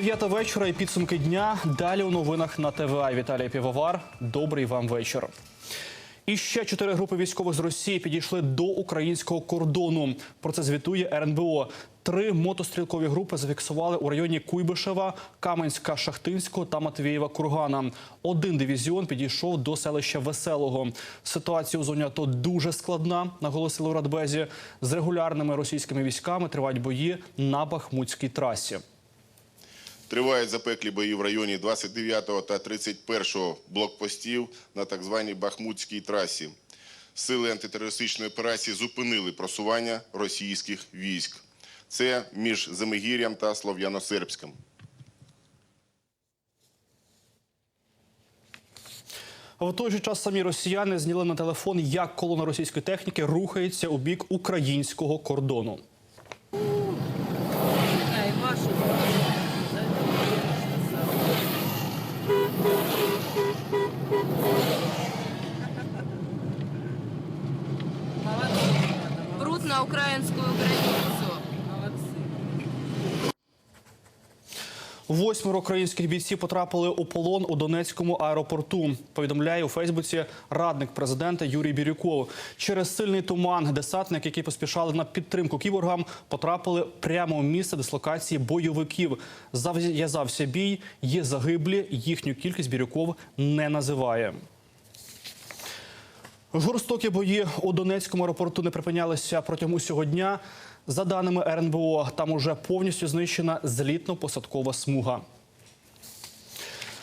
Дев'ята вечора і підсумки дня. Далі у новинах на ТВА. Віталій Півовар. Добрий вам вечір. І ще чотири групи військових з Росії підійшли до українського кордону. Про це звітує РНБО. Три мотострілкові групи зафіксували у районі Куйбишева, Каменська, Шахтинського та Матвієва Кургана. Один дивізіон підійшов до селища Веселого. Ситуація у зоні АТО дуже складна, наголосили у Радбезі. З регулярними російськими військами тривають бої на Бахмутській трасі. Тривають запеклі бої в районі 29 та 31 блокпостів на так званій Бахмутській трасі. Сили антитерористичної операції зупинили просування російських військ. Це між Замигір'ям та Слов'яно-Сербським. В той же час самі росіяни зняли на телефон, як колона російської техніки рухається у бік українського кордону. На українську границю. Восьмеро українських бійців потрапили у полон у Донецькому аеропорту. Повідомляє у Фейсбуці радник президента Юрій Бірюков. Через сильний туман десантники, які поспішали на підтримку кіборгам, потрапили прямо у місце дислокації бойовиків. Зав'язався бій. Є загиблі. Їхню кількість Бірюков не називає. Жорстокі бої у Донецькому аеропорту не припинялися протягом усього дня. За даними РНБО, там уже повністю знищена злітно-посадкова смуга.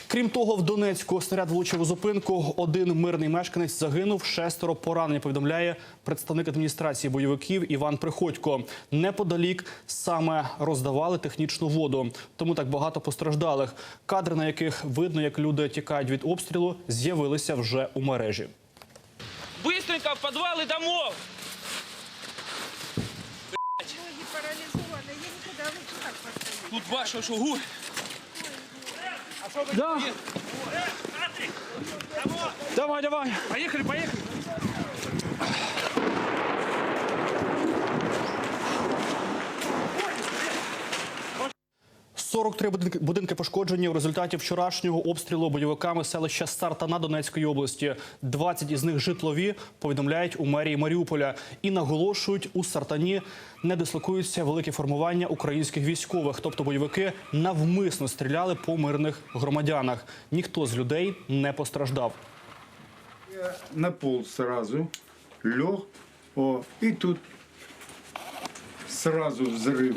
Крім того, в Донецьку снаряд влучив у зупинку. Один мирний мешканець загинув, шестеро поранені. Повідомляє представник адміністрації бойовиків Іван Приходько. Неподалік саме роздавали технічну воду, тому так багато постраждалих. Кадри, на яких видно, як люди тікають від обстрілу, з'явилися вже у мережі. Быстренько в подвалы домов! Ноги парализованы, я никуда лучше так постою. Тут ваша шугу. Да. Давай, давай. Поехали, поехали. 43 будинки- пошкоджені в результаті вчорашнього обстрілу бойовиками селища Сартана Донецької області. 20 із них житлові повідомляють у мерії Маріуполя і наголошують, у Сартані не дислокуються великі формування українських військових, тобто бойовики навмисно стріляли по мирних громадянах. Ніхто з людей не постраждав. Я на пол сразу лег, о, и тут сразу взрыв.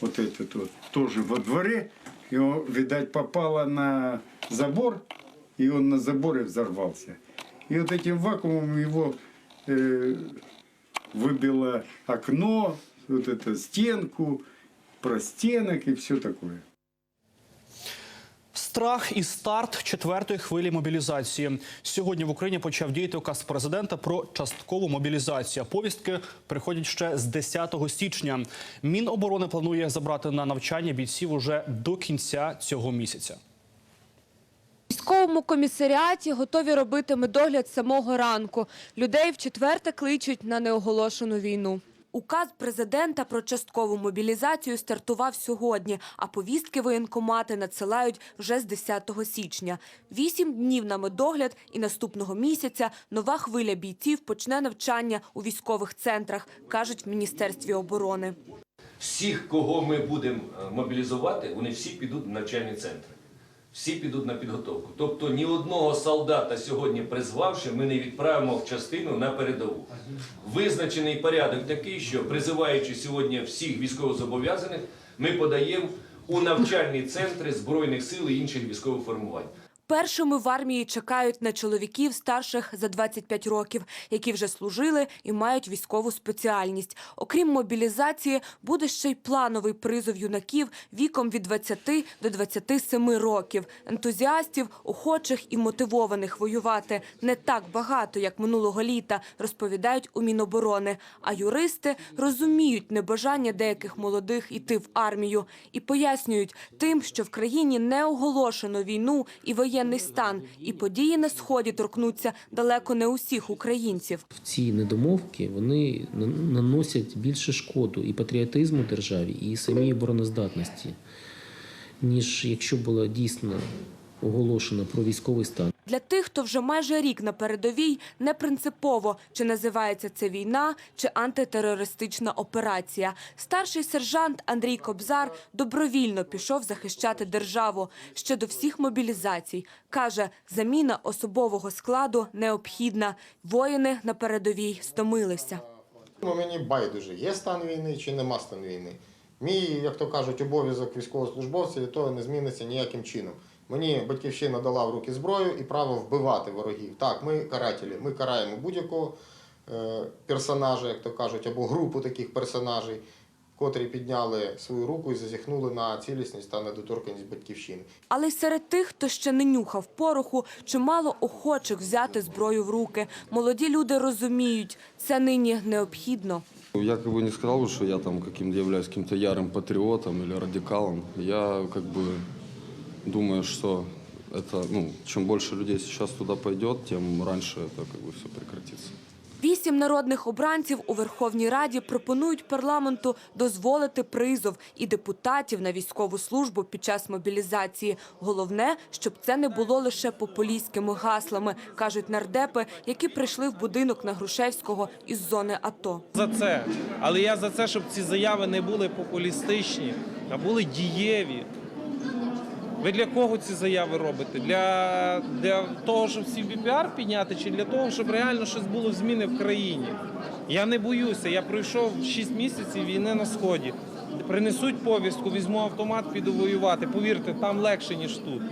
Вот этот вот, тоже во дворе. Его, видать, попало на забор, и он на заборе взорвался. И вот этим вакуумом его э, выбило окно, вот это стенку, простенок и все такое. Страх і старт четвертої хвилі мобілізації. Сьогодні в Україні почав діяти указ президента про часткову мобілізацію. Повістки приходять ще з 10 січня. Міноборони планує забрати на навчання бійців уже до кінця цього місяця. Військовому комісаріаті готові робити медогляд самого ранку. Людей вчетверте кличуть на неоголошену війну. Указ президента про часткову мобілізацію стартував сьогодні, а повістки воєнкомати надсилають вже з 10 січня. Вісім днів на медогляд і наступного місяця нова хвиля бійців почне навчання у військових центрах, кажуть в Міністерстві оборони. всіх, кого ми будемо е, мобілізувати, вони всі підуть в навчальні центри. Всі підуть на підготовку. Тобто ні одного солдата сьогодні призвавши, ми не відправимо в частину на передову. Визначений порядок такий, що призиваючи сьогодні всіх військовозобов'язаних, ми подаємо у навчальні центри Збройних сил і інших військових формувань. Першими в армії чекають на чоловіків старших за 25 років, які вже служили і мають військову спеціальність. Окрім мобілізації, буде ще й плановий призов юнаків віком від 20 до 27 років. Ентузіастів, охочих і мотивованих воювати не так багато, як минулого літа, розповідають у Міноборони. А юристи розуміють небажання деяких молодих іти в армію і пояснюють тим, що в країні не оголошено війну і воєнний стан, і події на сході торкнуться далеко не усіх українців. ці недомовки вони на- наносять більше шкоду і патріотизму державі, і самій обороноздатності. ніж якщо була дійсно оголошено про військовий стан. Для тих, хто вже майже рік на передовій, не принципово, чи називається це війна, чи антитерористична операція. Старший сержант Андрій Кобзар добровільно пішов захищати державу. Ще до всіх мобілізацій. Каже, заміна особового складу необхідна. Воїни на передовій стомилися. Ну, мені байдуже, є стан війни чи нема стан війни. Мій, як то кажуть, обов'язок військовослужбовця від того не зміниться ніяким чином. Мені батьківщина дала в руки зброю і право вбивати ворогів. Так, ми карателі, ми караємо будь-якого е, персонажа, як то кажуть, або групу таких персонажей, котрі підняли свою руку і зазіхнули на цілісність та недоторканність батьківщини. Але й серед тих, хто ще не нюхав пороху, чимало охочих взяти зброю в руки. Молоді люди розуміють, це нині необхідно. Я как бы не сказал бы, что я там каким-то являюсь каким-то ярым патриотом или радикалом. Я как бы думаю, что это, ну, чем больше людей сейчас туда пойдет, тем раньше это как бы все прекратится. Вісім народних обранців у Верховній Раді пропонують парламенту дозволити призов і депутатів на військову службу під час мобілізації. Головне, щоб це не було лише популістськими гаслами, кажуть нардепи, які прийшли в будинок на Грушевського із зони АТО. За це. Але я за це, щоб ці заяви не були популістичні, а були дієві. Ви для кого ці заяви робите? Для, для того, щоб всі піар підняти, чи для того, щоб реально щось було в зміни в країні? Я не боюся. Я пройшов 6 місяців війни на сході. Принесуть повістку, візьму автомат, піду воювати. Повірте, там легше ніж тут.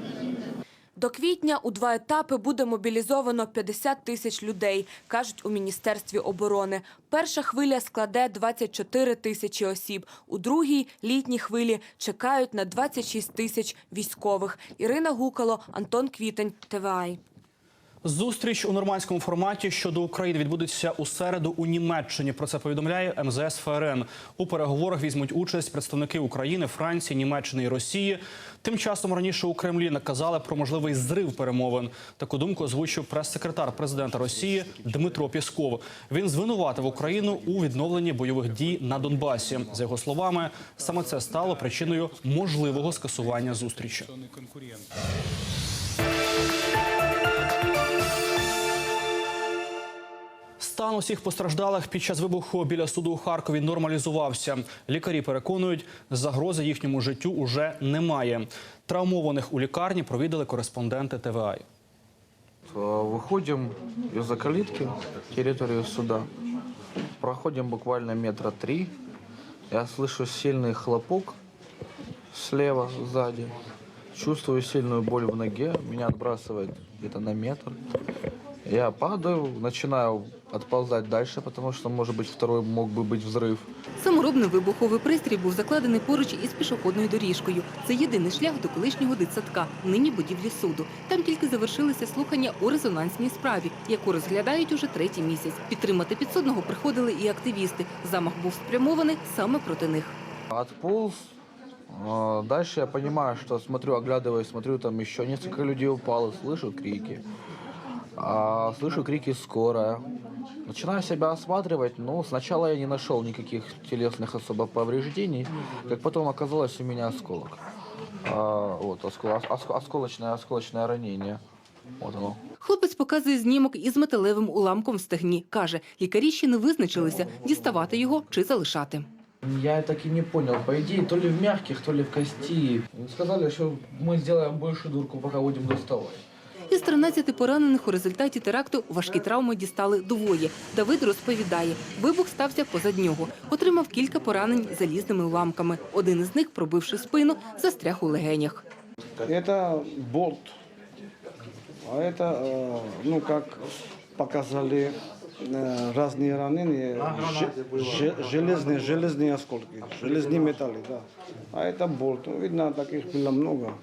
До квітня у два етапи буде мобілізовано 50 тисяч людей, кажуть у Міністерстві оборони. Перша хвиля складе 24 тисячі осіб. У другій літній хвилі чекають на 26 тисяч військових. Ірина Гукало, Антон Квітень, ТВАЙ. Зустріч у нормандському форматі щодо України відбудеться у середу у Німеччині. Про це повідомляє МЗС ФРН. У переговорах візьмуть участь представники України, Франції, Німеччини і Росії. Тим часом раніше у Кремлі наказали про можливий зрив перемовин. Таку думку озвучив прес-секретар президента Росії Дмитро Пісков. Він звинуватив Україну у відновленні бойових дій на Донбасі. За його словами, саме це стало причиною можливого скасування зустрічі. Стан усіх постраждалих під час вибуху біля суду у Харкові нормалізувався. Лікарі переконують, загрози їхньому життю уже немає. Травмованих у лікарні провідали кореспонденти ТВА. Выходим из-за калитки территорию суда. Проходим буквально метра три. Я слышу сильный хлопок слева, сзади. Чувствую сильную боль в ноге. Меня отбрасывает где-то на метр. Я падаю, начинаю отползать дальше, потому что, может быть, второй мог бы быть взрыв. Саморобний вибуховий пристрій був закладений поруч із пішохідною доріжкою. Це єдиний шлях до колишнього дитсадка, нині будівлі суду. Там тільки завершилися слухання у резонансній справі, яку розглядають уже третій місяць. Підтримати підсудного приходили і активісти. Замах був спрямований саме проти них. Отполз. А, Дальше я понимаю, что смотрю, оглядываюсь, смотрю, там еще несколько людей упало, слышу крики. А, Слышу крики скорая. Начинаю себя осматривать, но сначала я не нашел никаких телесных особо повреждений, как потом оказалось у меня осколок. А, Вот, оскол- оск- осколочное, осколочное ранение. Вот оно. Хлопець показує знімок із металевим уламком в стегні. Каже, лікарі ще не визначилися, діставати його чи залишати. Я так и не понял. По идее, то ли в мягких, то ли в кости. Сказали, что мы сделаем больше дурку, пока будем доставать. Із 13 поранених у результаті теракту важкі травми дістали двоє. Давид розповідає, вибух стався позад нього. Отримав кілька поранень залізними уламками. Один із них, пробивши спину, застряг у легенях. Это болт. А это, э, ну, как показали э, разные ранения, же- же- железные, железные осколки, железные металлы, да. А это болт. Ну, видно, таких было много.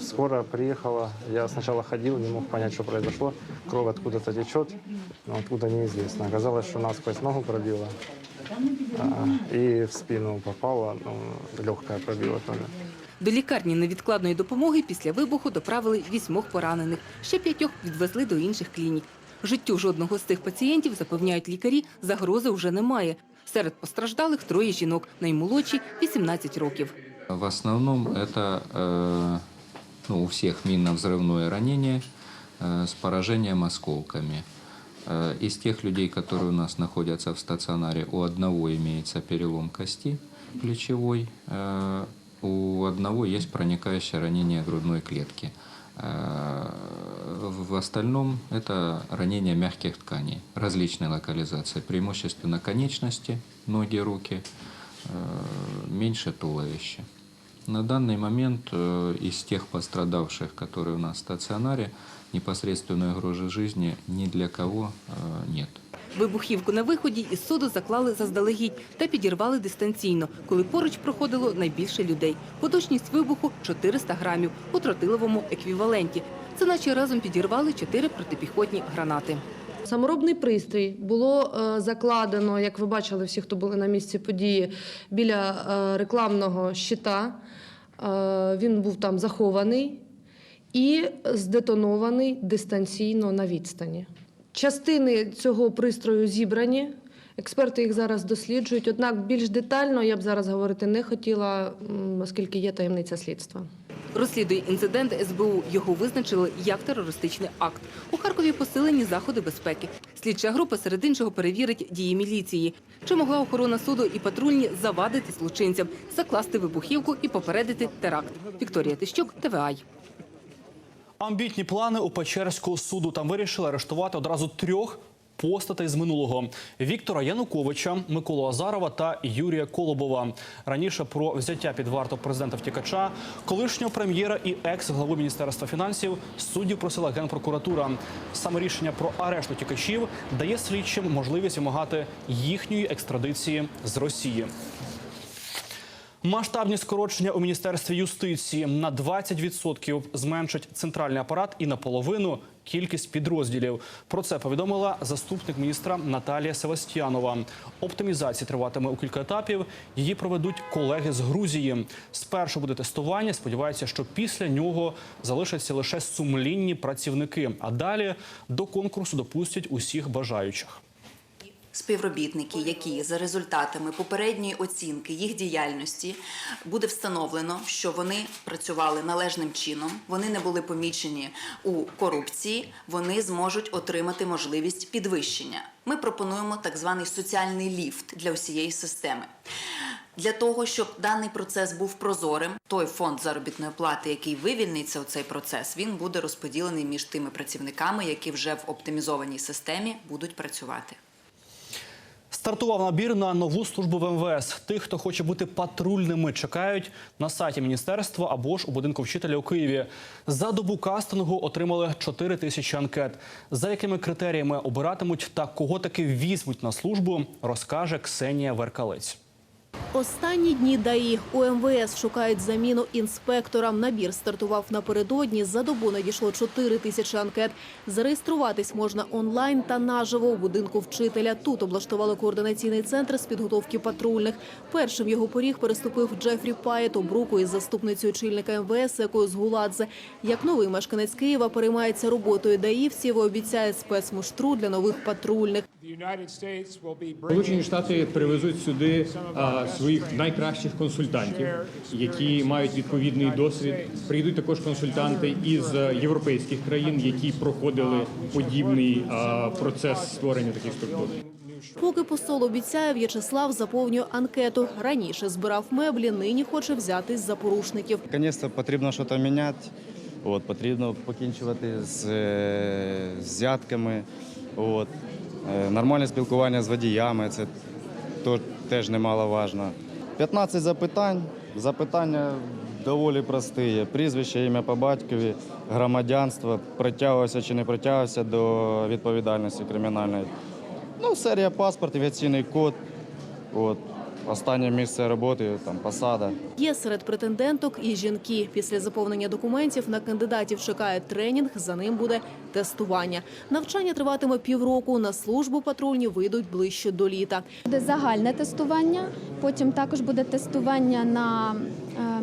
Скоро приехала. Я сначала ходил, не мог понять, что произошло. Кровь откуда-то течет, но откуда неизвестно. Оказалось, что насквозь ногу пробила а, и в спину попала, ну, легкая пробила тоже. До лікарні невідкладної допомоги після вибуху доправили вісьмох поранених. Ще п'ятьох відвезли до інших клінік. Життю жодного з тих пацієнтів, запевняють лікарі, загрози вже немає. Серед постраждалих троє жінок, наймолодші – 18 років. В основном это э, ну, у всех минно-взрывное ранение э, с поражением осколками. Э, Из тех людей, которые у нас находятся в стационаре, у одного имеется перелом кости плечевой, э, у одного есть проникающее ранение грудной клетки. Э, В остальном это ранение мягких тканей различной локализации, преимущественно конечности, ноги, руки, э, меньше туловища. На данный момент э, из тех пострадавших, которые у нас в стационаре, непосредственной угрозы жизни ни для кого э, нет. Вибухівку на виході із суду заклали заздалегідь та підірвали дистанційно, коли поруч проходило найбільше людей. Поточність вибуху 400 грамів у тротиловому еквіваленті. Це наче разом підірвали чотири протипіхотні гранати. Саморобний пристрій було е, закладено, як ви бачили, всі, хто були на місці події, біля е, рекламного щита. Е, він був там захований і здетонований дистанційно на відстані. Частини цього пристрою зібрані. Експерти їх зараз досліджують. Однак більш детально я б зараз говорити не хотіла, оскільки є таємниця слідства. Розслідує інцидент СБУ. Його визначили як терористичний акт. У Харкові посилені заходи безпеки. Слідча група серед іншого перевірить дії міліції. Чи могла охорона суду і патрульні завадити злочинцям, закласти вибухівку і попередити теракт? Вікторія Тищук, ТВАЙ. Амбітні плани у Печерського суду. Там вирішили арештувати одразу трьох постатей з минулого: Віктора Януковича, Миколу Азарова та Юрія Колобова. Раніше про взяття під варту президента втікача, колишнього прем'єра і екс-главу міністерства фінансів суддів просила генпрокуратура. Саме рішення про арешт утікачів дає слідчим можливість вимагати їхньої екстрадиції з Росії. Масштабні скорочення у міністерстві юстиції на 20% зменшать центральний апарат і наполовину кількість підрозділів. Про це повідомила заступник міністра Наталія Севастьянова. Оптимізація триватиме у кілька етапів. Її проведуть колеги з Грузії. Спершу буде тестування. Сподіваються, що після нього залишаться лише сумлінні працівники. А далі до конкурсу допустять усіх бажаючих. Співробітники, які за результатами попередньої оцінки їх діяльності буде встановлено, що вони працювали належним чином, вони не були помічені у корупції, вони зможуть отримати можливість підвищення. Ми пропонуємо так званий соціальний ліфт для усієї системи. Для того щоб даний процес був прозорим, той фонд заробітної плати, який вивільниться у цей процес, він буде розподілений між тими працівниками, які вже в оптимізованій системі будуть працювати. Стартував набір на нову службу в МВС. Тих, хто хоче бути патрульними, чекають на сайті міністерства або ж у будинку вчителя у Києві. За добу кастингу отримали 4 тисячі анкет. За якими критеріями обиратимуть та кого таки візьмуть на службу, розкаже Ксенія Веркалець. Останні дні ДАІ у МВС шукають заміну інспекторам. Набір стартував напередодні. За добу надійшло 4 тисячі анкет. Зареєструватись можна онлайн та наживо у будинку вчителя. Тут облаштували координаційний центр з підготовки патрульних. Першим його поріг переступив Джефрі Паєт у бруку із заступницею очільника МВС Екою Згуладзе. Як новий мешканець Києва переймається роботою даївців і обіцяє спецмуштру для нових патрульних. Сполучені Штати привезуть сюди а, своїх найкращих консультантів, які мають відповідний досвід. Прийдуть також консультанти із е, європейських країн, які проходили подібний процес створення таких структур. Поки посол обіцяє, В'ячеслав заповнює анкету. Раніше збирав меблі, нині хоче взятись за порушників. Наконець-то потрібно щось міняти. От, потрібно покінчувати з е, взятками. От. Е, Нормальне спілкування з водіями це то, теж немаловажно. 15 запитань. Запитання доволі прості. Прізвище, ім'я по батькові, громадянство, притягувався чи не притягувався до відповідальності кримінальної. Ну, серія паспорт, авіаційний код. От. Останнє місце роботи, там посада. Є серед претенденток і жінки. Після заповнення документів на кандидатів чекає тренінг, за ним буде тестування. Навчання триватиме півроку. На службу патрульні вийдуть ближче до літа. Буде загальне тестування, потім також буде тестування на. Е,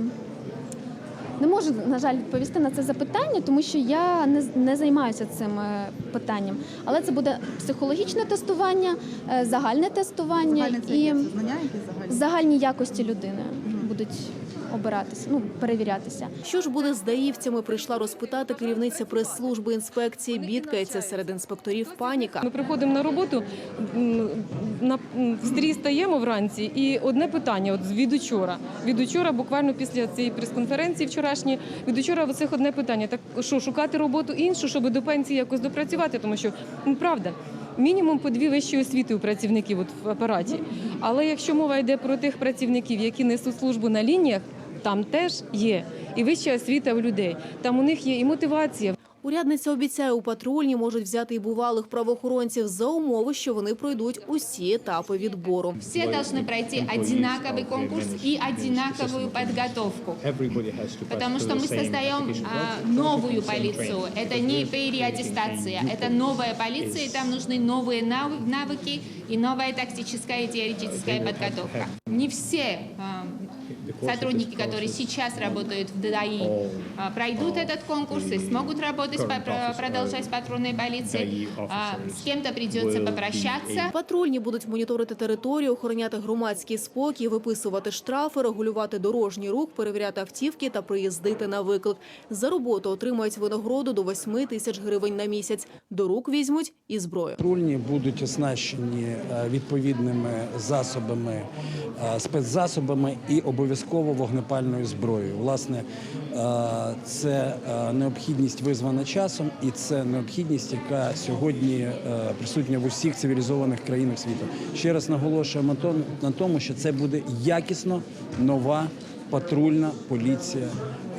не можу, на жаль, відповісти на це запитання, тому що я не, не займаюся цим е, питанням. Але це буде психологічне тестування, е, загальне тестування і знання, які загальні? загальні якості людини будуть обиратися, ну перевірятися. Що ж буде з даївцями, прийшла розпитати керівниця прес-служби інспекції. Бідкається серед інспекторів паніка. Ми приходимо на роботу, на стрій стаємо вранці, і одне питання: от від учора. Від учора, буквально після цієї прес-конференції вчорашньої, від учора оцих одне питання: так що шукати роботу іншу, щоб до пенсії якось допрацювати, тому що ну, правда. Мінімум по дві вищі освіти у працівників от в апараті. Але якщо мова йде про тих працівників, які несуть службу на лініях, там теж є і вища освіта у людей. Там у них є і мотивація. Урядниця обіцяє, у патрульні можуть взяти і бувалих правоохоронців за умови, що вони пройдуть усі етапи відбору. Все должны пройти одинаковый конкурс и одинаковую подготовку. Потому что мы создаем а, новую полицию. Это не переаттестация, это новая полиция, и там нужны новые нав- навыки и новая тактическая и теоретическая подготовка. Не все а, сотрудники, которые сейчас работают в ДАИ, пройдут этот конкурс и смогут работать, продолжать патрульной полиции. С кем-то придется попрощаться. Патрульні будуть моніторити територію, охороняти громадський спокій, виписувати штрафи, регулювати дорожній рух, перевіряти автівки та приїздити на виклик. За роботу отримають винагороду до 8 тисяч гривень на місяць. До рук візьмуть і зброю. Патрульні будуть оснащені е, відповідними засобами, е, спецзасобами і обов'язково вогнепальною зброєю. Власне, е, це е, необхідність визвана часом, і це необхідність, яка сьогодні е, присутня в усіх цивілізованих країнах світу. Ще раз наголошуємо на тому, що це буде якісно нова патрульна поліція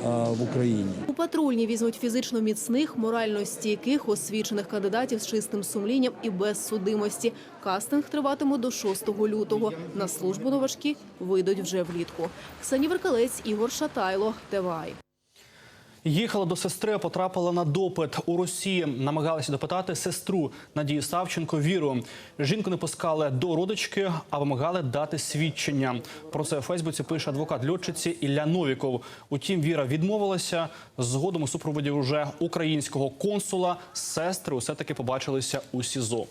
в Україні. У патрульні візьмуть фізично міцних, морально стійких, освічених кандидатів з чистим сумлінням і без судимості. Кастинг триватиме до 6 лютого. На службу новачки вийдуть вже влітку. Ксенія Веркалець, Ігор Шатайло, ТВАЙ. Їхала до сестри, потрапила на допит у Росії. Намагалася допитати сестру Надії Савченко Віру. Жінку не пускали до родички, а вимагали дати свідчення. Про це у Фейсбуці пише адвокат льотчиці Ілля Новіков. Утім, Віра відмовилася. Згодом у супроводі уже українського консула сестри усе таки побачилися у СІЗО.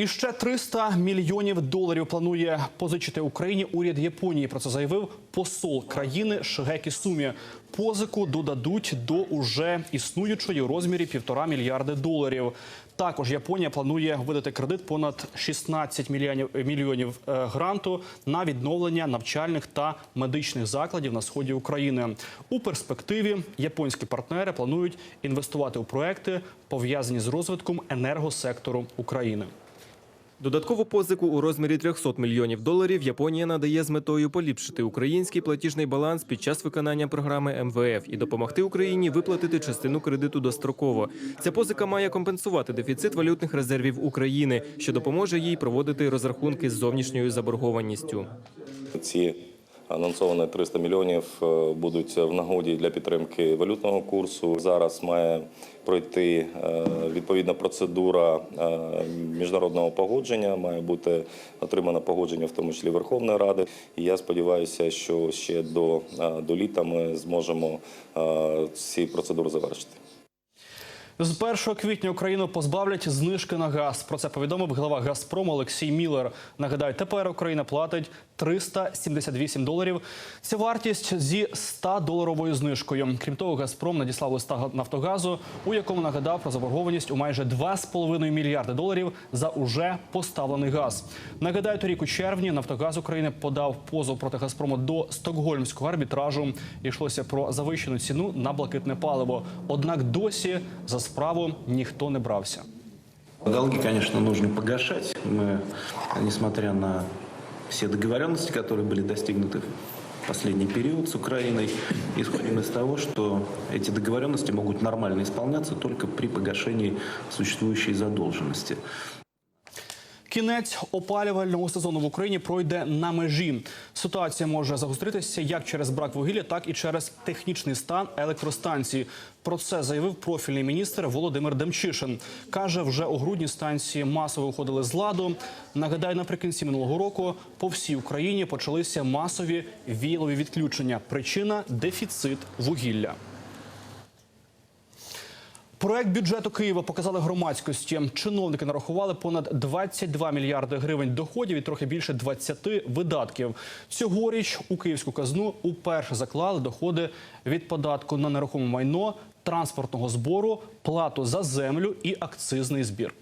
І ще 300 мільйонів доларів планує позичити Україні уряд Японії. Про це заявив посол країни Шигекі Сумі. Позику додадуть до уже існуючої у розмірі півтора мільярди доларів. Також Японія планує видати кредит понад 16 мільйонів мільйонів е, гранту на відновлення навчальних та медичних закладів на сході України. У перспективі японські партнери планують інвестувати у проекти, пов'язані з розвитком енергосектору України. Додаткову позику у розмірі 300 мільйонів доларів Японія надає з метою поліпшити український платіжний баланс під час виконання програми МВФ і допомогти Україні виплатити частину кредиту достроково. Ця позика має компенсувати дефіцит валютних резервів України, що допоможе їй проводити розрахунки з зовнішньою заборгованістю. Ці анонсовані 300 мільйонів е, будуть в нагоді для підтримки валютного курсу. Зараз має пройти е, відповідна процедура е, міжнародного погодження. Має бути отримано погодження, в тому числі Верховної Ради. І я сподіваюся, що ще до, до літа ми зможемо ці процедури завершити. З 1 квітня Україну позбавлять знижки на газ. Про це повідомив глава Газпрому Олексій Міллер. Нагадаю, тепер Україна платить 378 доларів. Це вартість зі 100 доларовою знижкою. Крім того, Газпром надіслав листа Нафтогазу, у якому нагадав про заборгованість у майже 2,5 мільярди доларів за уже поставлений газ. Нагадаю, торік у червні Нафтогаз України подав позов проти Газпрому до стокгольмського арбітражу. Йшлося про завищену ціну на блакитне паливо. Однак досі за справу ніхто не брався. Долги, конечно, нужно погашать. Мы, несмотря на все договоренности, которые были достигнуты в последний период с Украиной, исходим из того, что эти договоренности могут нормально исполняться только при погашении существующей задолженности. Кінець опалювального сезону в Україні пройде на межі. Ситуація може загостритися як через брак вугілля, так і через технічний стан електростанції. Про це заявив профільний міністр Володимир Демчишин. Каже, вже у грудні станції масово виходили з ладу. Нагадаю, наприкінці минулого року по всій Україні почалися масові віялові відключення. Причина дефіцит вугілля. Проект бюджету Києва показали громадськості. Чиновники нарахували понад 22 мільярди гривень доходів і трохи більше 20 видатків. Цьогоріч у київську казну уперше заклали доходи від податку на нерухоме майно, транспортного збору, плату за землю і акцизний збір.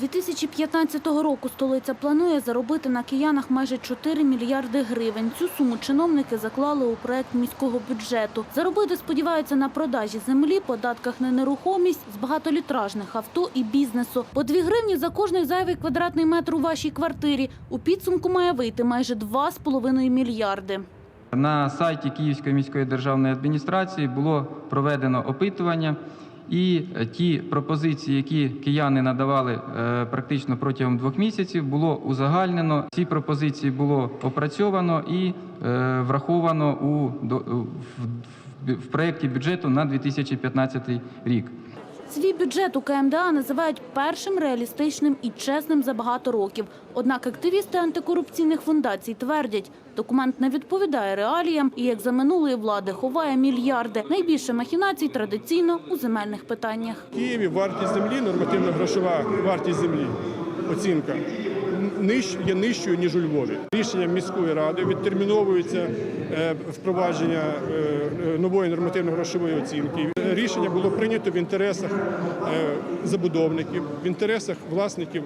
2015 року столиця планує заробити на киянах майже 4 мільярди гривень. Цю суму чиновники заклали у проект міського бюджету. Заробити сподіваються на продажі землі, податках на нерухомість, з багатолітражних авто і бізнесу. По 2 гривні за кожний зайвий квадратний метр у вашій квартирі. У підсумку має вийти майже 2,5 мільярди. На сайті Київської міської державної адміністрації було проведено опитування, і е, ті пропозиції, які кияни надавали е, практично протягом двох місяців, було узагальнено. Ці пропозиції було опрацьовано і е, враховано у в проєкті бюджету на 2015 рік. Свій бюджет у КМДА називають першим реалістичним і чесним за багато років. Однак активісти антикорупційних фундацій твердять, документ не відповідає реаліям і, як за минулої влади, ховає мільярди. Найбільше махінацій традиційно у земельних питаннях. В Києві вартість землі, нормативна грошова вартість землі, оцінка ниж, є нижчою, ніж у Львові. Рішенням міської ради відтерміновується е, впровадження е, е, нової нормативно-грошової оцінки. Рішення було прийнято в інтересах забудовників, в інтересах власників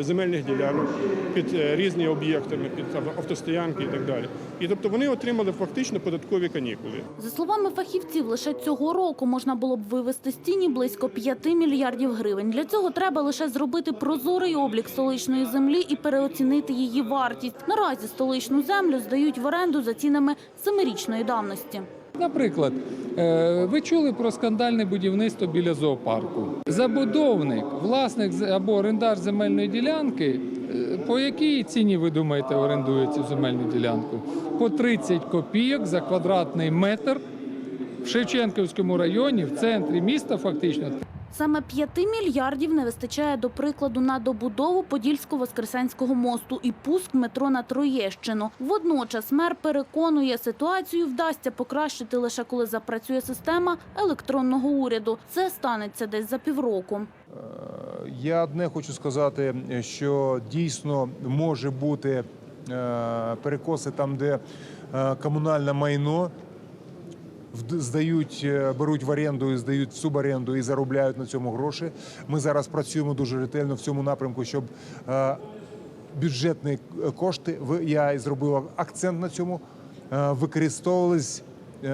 земельних ділянок під різні об'єктами, під автостоянки і так далі. І тобто вони отримали фактично податкові канікули. За словами фахівців, лише цього року можна було б вивести з тіні близько 5 мільярдів гривень. Для цього треба лише зробити прозорий облік столичної землі і переоцінити її вартість. Наразі столичну землю здають в оренду за цінами семирічної давності. Наприклад, е, ви чули про скандальне будівництво біля зоопарку. Забудовник, власник або орендар земельної ділянки, е, по якій ціні ви думаєте орендує цю земельну ділянку? По 30 копійок за квадратний метр в Шевченківському районі, в центрі міста, фактично. Саме 5 мільярдів не вистачає, до прикладу, на добудову Подільсько-Воскресенського мосту і пуск метро на Троєщину. Водночас мер переконує, ситуацію вдасться покращити лише коли запрацює система електронного уряду. Це станеться десь за півроку. Я одне хочу сказати, що дійсно може бути е, перекоси там, де е, комунальне майно здають, е, беруть в оренду і здають в суборенду і заробляють на цьому гроші. Ми зараз працюємо дуже ретельно в цьому напрямку, щоб е, бюджетні кошти, я і зробив акцент на цьому, е, використовувались е,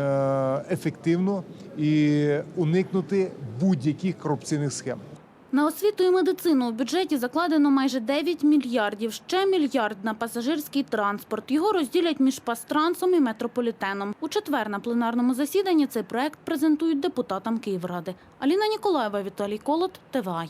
ефективно і уникнути будь-яких корупційних схем. На освіту і медицину у бюджеті закладено майже 9 мільярдів. Ще мільярд на пасажирський транспорт. Його розділять між пастрансом і метрополітеном. У четвер на пленарному засіданні цей проект презентують депутатам Київради. Аліна Ніколаєва, Віталій Колот, ТВАЙ.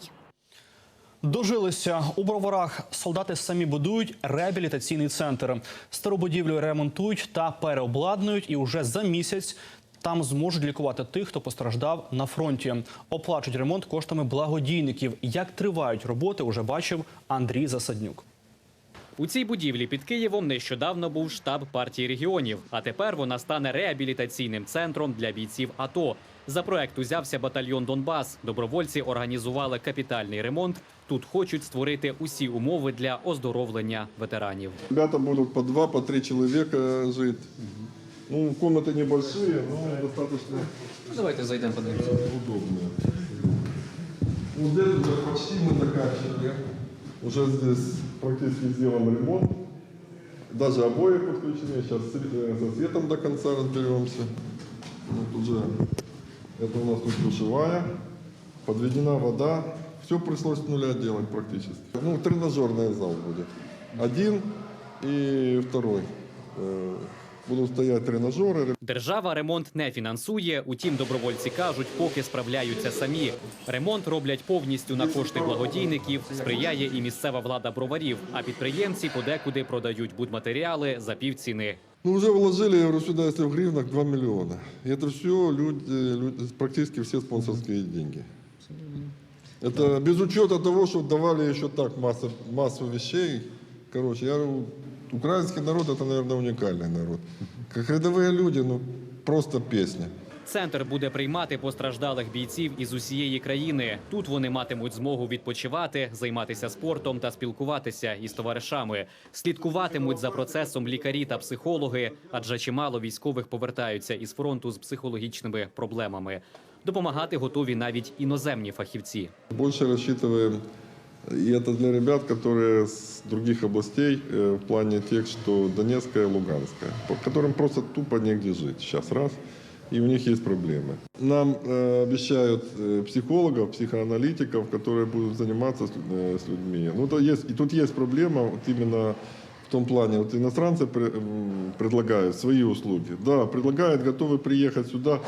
Дожилися у броварах. Солдати самі будують реабілітаційний центр. Стару будівлю ремонтують та переобладнують, і уже за місяць там зможуть лікувати тих, хто постраждав на фронті. Оплачують ремонт коштами благодійників. Як тривають роботи, уже бачив Андрій Засаднюк. У цій будівлі під Києвом нещодавно був штаб партії регіонів, а тепер вона стане реабілітаційним центром для бійців АТО. За проект узявся батальйон Донбас. Добровольці організували капітальний ремонт. Тут хочуть створити усі умови для оздоровлення ветеранів. Ребята будут по два, по три человека жить. Ну, комнаты небольшие, но достаточно Давайте зайдемо подивимося. удобные. Вот здесь уже почти мы заканчивали. Уже здесь практически сделан ремонт. Даже обои подключены. Сейчас со светом до конца разберемся. Вот уже это у нас тут душевая. Подведена вода. Все пришлось с нуля делать практически. Ну, тренажерный зал будет. Один и второй. Э, Будут стоять тренажеры. Держава ремонт не фінансує. Утім, добровольці кажуть, поки справляються самі. Ремонт роблять повністю на кошти благодійників. Сприяє і місцева влада броварів. А підприємці подекуди продають будматеріали за півціни. Ну, уже вложили, я говорю, сюда, если в гривнах, 2 миллиона. И это все люди, люди, практически все спонсорские деньги. Это без учета того, что давали еще так массу, массу вещей. Короче, я говорю, украинский народ это, наверное, уникальный народ. Как рядовые люди, ну, просто песня. Центр буде приймати постраждалих бійців із усієї країни. Тут вони матимуть змогу відпочивати, займатися спортом та спілкуватися із товаришами. Слідкуватимуть за процесом лікарі та психологи, адже чимало військових повертаються із фронту з психологічними проблемами. Допомагати готові навіть іноземні фахівці. Больше рассчитываем, и это для ребят, которые с других областей, э, в плане тех, что Донецкая, Луганская, по которым просто тупо негде жить сейчас, раз, и у них есть проблемы. Нам э, обещают э, психологов, психоаналитиков, которые будут заниматься с, лю- э, с людьми. Ну, то есть, и тут есть проблема вот именно в том плане, вот иностранцы пре- м, предлагают свои услуги. Да, предлагают, готовы приехать сюда,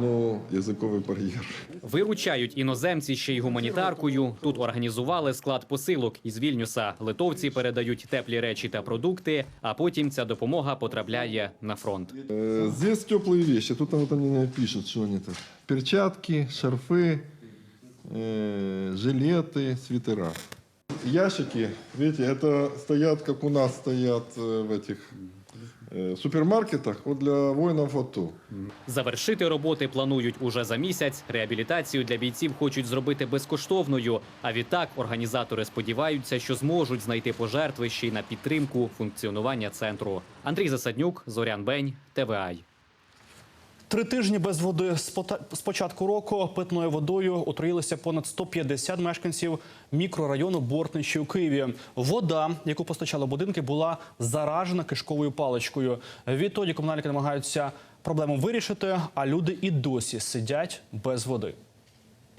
но языковый барьер. Виручають іноземці ще й гуманітаркою. Тут організували склад посилок із Вільнюса. Литовці передають теплі речі та продукти, а потім ця допомога потрапляє на фронт. Э, Здесь теплые вещи. Тут вот они пишут, что они тут. Перчатки, шарфы, э, жилеты, свитера. Ящики, видите, это стоят, как у нас стоят э, в этих э, супермаркетах, вот для воинов АТО. Завершити роботи планують уже за місяць. Реабілітацію для бійців хочуть зробити безкоштовною. А відтак організатори сподіваються, що зможуть знайти пожертви ще й на підтримку функціонування центру. Андрій Засаднюк, Зорян Бень, ТВАЙ. Три тижні без води з початку року питною водою отруїлися понад 150 мешканців мікрорайону Бортничі у Києві. Вода, яку постачали будинки, була заражена кишковою паличкою. Відтоді комунальники намагаються проблему вирішити, а люди і досі сидять без води.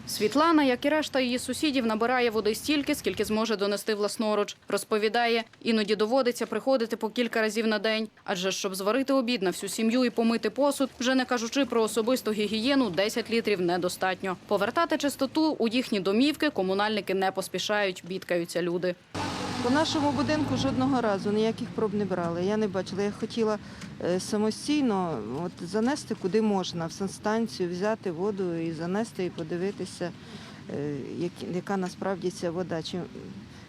Світлана, як і решта її сусідів, набирає води стільки, скільки зможе донести власноруч. Розповідає, іноді доводиться приходити по кілька разів на день. Адже щоб зварити обід на всю сім'ю і помити посуд, вже не кажучи про особисту гігієну, 10 літрів недостатньо. Повертати чистоту у їхні домівки комунальники не поспішають, бідкаються люди. По нашому будинку жодного разу ніяких проб не брали. Я не бачила. Я хотіла е, самостійно от, занести куди можна, в санстанцію, взяти воду і занести, і подивитися, е, яка насправді ця вода.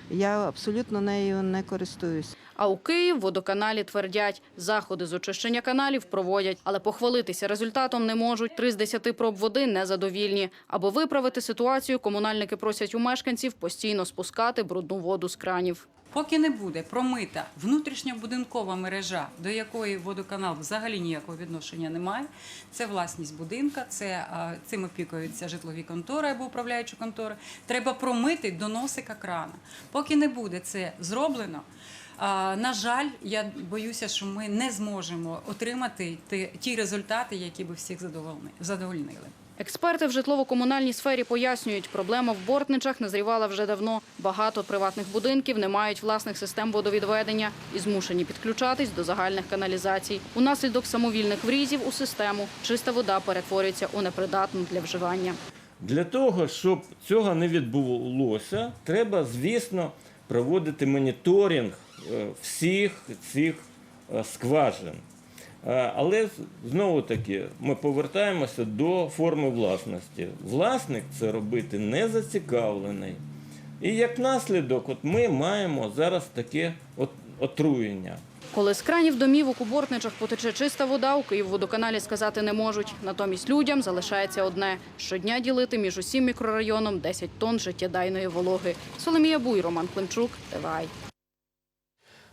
Я абсолютно нею не користуюсь. А у Київ водоканалі твердять, заходи з очищення каналів проводять, але похвалитися результатом не можуть. Три з десяти проб води незадовільні. Аби виправити ситуацію, комунальники просять у мешканців постійно спускати брудну воду з кранів. Поки не буде промита внутрішньобудинкова мережа, до якої водоканал взагалі ніякого відношення не має, це власність будинка, це цим опікуються житлові контори або управляючі контори. Треба промити до носика крана. Поки не буде це зроблено. А, На жаль, я боюся, що ми не зможемо отримати ті- ті результати, які би всіх задовольни- задовольнили. Експерти в житлово-комунальній сфері пояснюють, проблема в бортничах назрівала вже давно. Багато приватних будинків не мають власних систем водовідведення і змушені підключатись до загальних каналізацій. Унаслідок самовільних врізів у систему чиста вода перетворюється у непридатну для вживання. Для того, щоб цього не відбулося, треба, звісно, проводити моніторинг всіх цих е, скважин. Е, Але знову таки ми повертаємося до форми власності. Власник це робити не зацікавлений. І як наслідок, от ми маємо зараз таке отруєння. Коли з кранів домівок у бортничах потече чиста вода, у Київводоканалі сказати не можуть. Натомість людям залишається одне – щодня ділити між усім мікрорайоном 10 тонн життєдайної вологи. Соломія Буй, Роман Климчук, ТВАЙ.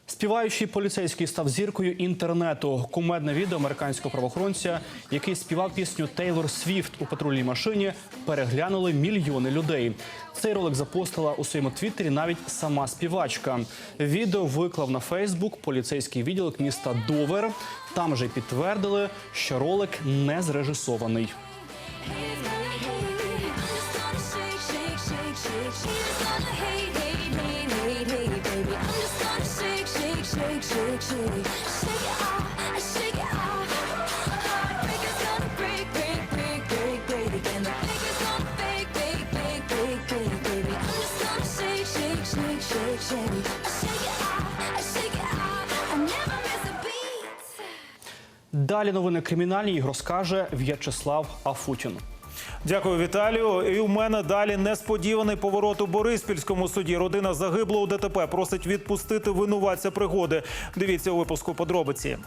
Співаючий поліцейський став зіркою інтернету. Кумедне відео американського правоохоронця, який співав пісню Тейлор Свіфт у патрульній машині, переглянули мільйони людей. Цей ролик запостила у своєму твіттері навіть сама співачка. Відео виклав на Фейсбук поліцейський відділок міста Довер. Там же підтвердили, що ролик не зрежисований. Далі новини кримінальні. Розкаже В'ячеслав Афутін. Дякую, Віталію. І у мене далі несподіваний поворот у Бориспільському суді. Родина загиблого у ДТП просить відпустити винуватця пригоди. Дивіться у випуску подробиці.